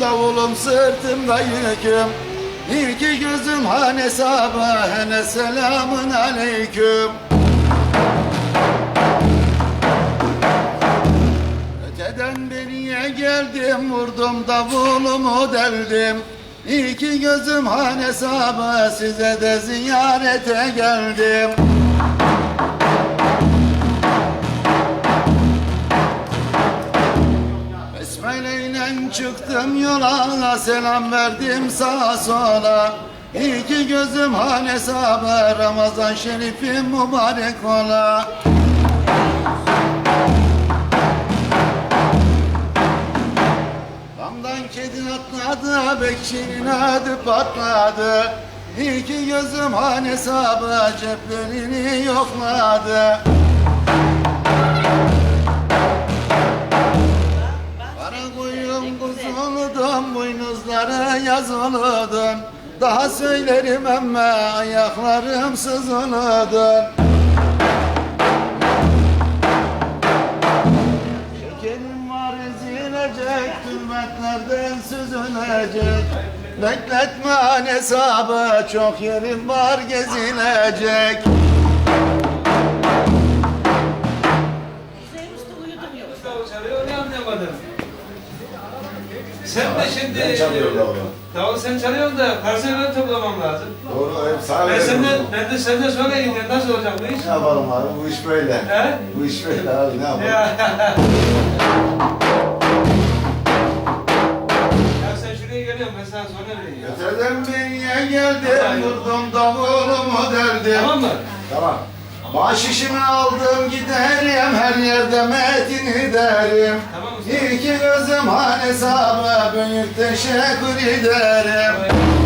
davulum sırtımda yüküm. İki gözüm hane sabah hene selamun aleyküm. Öteden beriye geldim vurdum davulumu deldim. İki gözüm hane sabah size de ziyarete geldim İle çıktım yola selam verdim sağa sola İki gözüm hane sabah Ramazan şerifim mübarek ola Damdan kedi atladı, bekçinin adı patladı. İki gözüm han hesabı ceplerini yokladı. Boynuzlara yazıludum. Daha söylerim ama ayaklarım sızıludum. Şekerim var ezilecek, hürmetlerden süzülecek. Bekletme an hesabı, çok yerim var gezilecek. Uyudum yok. Çalıyor, ne anlayamadım. Sen de şimdi... Ben çalıyorum davulu. Davul sen çalıyorsun da ben toplamam lazım. Doğru, hep sağ Ben senden, ben de senden sonra gideceğim. Nasıl olacak bu iş? Ne yapalım abi, bu iş böyle. He? Bu iş böyle abi, ne yapalım? Ya. ya sen şuraya geliyorum, ben sana sonra vereyim ya. Öteden beriye geldim, vurdum davulumu derdim. Tamam mı? Tamam. Bahşişimi aldım giderim her yerde metini derim. Tamam usta. İki gözüm han hesabı teşekkür ederim.